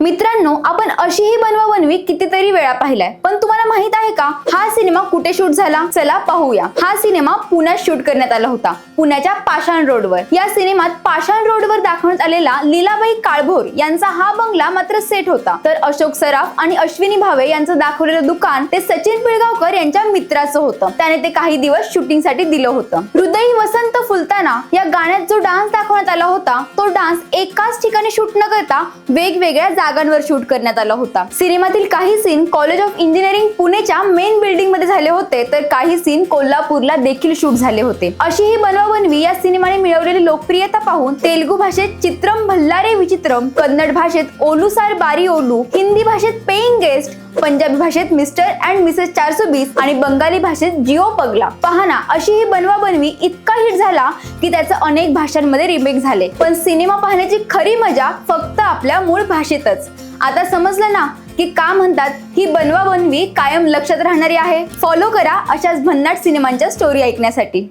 मित्रांनो आपण अशीही बनवा बनवी कितीतरी वेळा पाहिलाय. पण तुम्हाला माहीत आहे का? हा सिनेमा कुठे शूट झाला? चला पाहूया. हा सिनेमा पुण्यात शूट करण्यात आला होता. पुण्याच्या पाषाण रोडवर. या सिनेमात पाषाण रोडवर दाखवण्यात आलेला लीलाबाई काळभोर यांचा हा बंगला मात्र सेट होता. तर अशोक सराफ आणि अश्विनी भावे यांचं दाखवलेलं दुकान ते सचिन पिळगावकर यांच्या मित्राचं होतं. त्याने ते काही दिवस शूटिंगसाठी दिलं होतं. हृदय वसंत फुलताना या गाण्यात जो डान्स दाखवण्यात आला होता तो डान्स एकाच ठिकाणी शूट न करता वेगवेगळ्या जागांवर शूट करण्यात आला होता. सिनेमातील काही सीन कॉलेज ऑफ इंजिनिअरिंग पुणेच्या मेन बिल्डिंगमध्ये झाले होते तर काही सीन कोल्हापूरला देखील शूट झाले होते. अशी ही बनवाबनवी या सिनेमाने मिळवलेली लोकप्रियता पाहून तेलुगू भाषेत चित्रम भल्लारे विचित्रम कन्नड भाषेत ओलुसार बारी ओलू हिंदी भाषेत पेंगे पंजाबी भाषेत मिस्टर अँड मिसेस चारशे बीस आणि बंगाली भाषेत जिओ पगला. पहा अशी ही बनवा बनवी इतका हिट झाला की त्याचं अनेक भाषांमध्ये रिमेक झाले. पण सिनेमा पाहण्याची खरी मजा फक्त आपल्या मूळ भाषेतच. आता समजलं ना की का म्हणतात ही बनवा बनवी कायम लक्षात राहणारी आहे? फॉलो करा अशाच भन्नाट सिनेमांच्या स्टोरी ऐकण्यासाठी.